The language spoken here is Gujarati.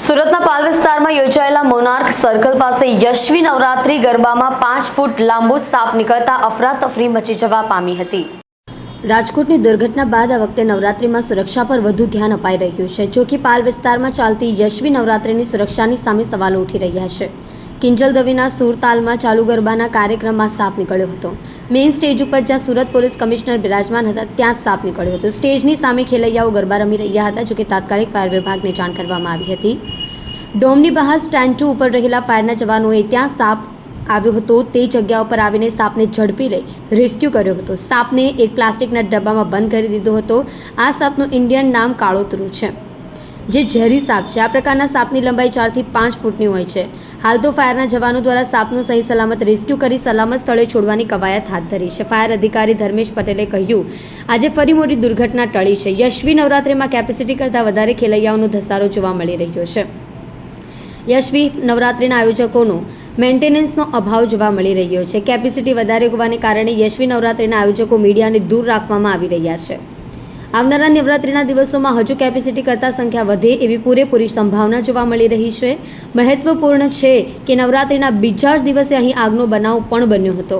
સુરતના પાલ વિસ્તારમાં યોજાયેલા મોનાર્ક સર્કલ પાસે યશવી નવરાત્રી ગરબામાં પાંચ ફૂટ લાંબુ સાપ નીકળતા અફરાતફરી મચી જવા પામી હતી. રાજકોટની દુર્ઘટના બાદ આ વખતે નવરાત્રીમાં સુરક્ષા પર વધુ ધ્યાન અપાઈ રહ્યું છે જો કે પાલ વિસ્તારમાં ચાલતી યશવી નવરાત્રીની સુરક્ષાની સામે સવાલો ઉઠી રહ્યા છે. કિંજલ દવીના સુરતાલમાં ચાલુ ગરબાના કાર્યક્રમમાં સાપ નીકળ્યો હતો. મેઇન સ્ટેજ ઉપર જ્યાં સુરત પોલીસ કમિશનર બિરાજમાન હતા, ત્યાં જ સાપ નીકળ્યો હતો. સ્ટેજની સામે ખેલૈયાઓ ગરબા રમી રહ્યા હતા, જોકે તાત્કાલિક ફાયર વિભાગને જાણ કરવામાં આવી હતી. ડોમની બહાર સ્ટેન્ડ ટુ ઉપર રહેલા ફાયરના જવાનોએ ત્યાં સાપ આવ્યો હતો. તે જગ્યા ઉપર આવીને સાપને ઝડપી લઈ રેસ્ક્યુ કર્યો હતો. સાપને એક પ્લાસ્ટિકના ડબ્બામાં બંધ કરી દીધો હતો. આ સાપનું ઇન્ડિયન નામ કાળોતરું છે. જે ઝેરી સાપ છે. આ પ્રકારના સાપની લંબાઈ ચારથી પાંચ ફૂટની હોય છે. હાલ તો ફાયરના જવાનો દ્વારા સાપનું સહી સલામત રેસ્ક્યુ કરી સલામત સ્થળે છોડવાની કવાયત હાથ ધરી છે. ફાયર અધિકારી ધર્મેશ પટેલે કહ્યું, આજે ફરી મોટી દુર્ઘટના ટળી છે. યશવી નવરાત્રિમાં કેપેસિટી કરતાં વધારે ખેલૈયાઓનો ધસારો જોવા મળી રહ્યો છે. યશવી નવરાત્રિના આયોજકોનો મેન્ટેનન્સનો અભાવ જોવા મળી રહ્યો છે. કેપેસિટી વધારે હોવાને કારણે યશવી નવરાત્રિના આયોજકો મીડિયાને દૂર રાખવામાં આવી રહ્યા છે. આવનારા નવરાત્રિના દિવસોમાં હજુ કેપેસિટી કરતાં સંખ્યા વધે એવી પૂરેપૂરી સંભાવના જોવા મળી રહી છે. મહત્વપૂર્ણ છે કે નવરાત્રિના બીજા જ દિવસે અહીં આગનો બનાવ પણ બન્યો હતો.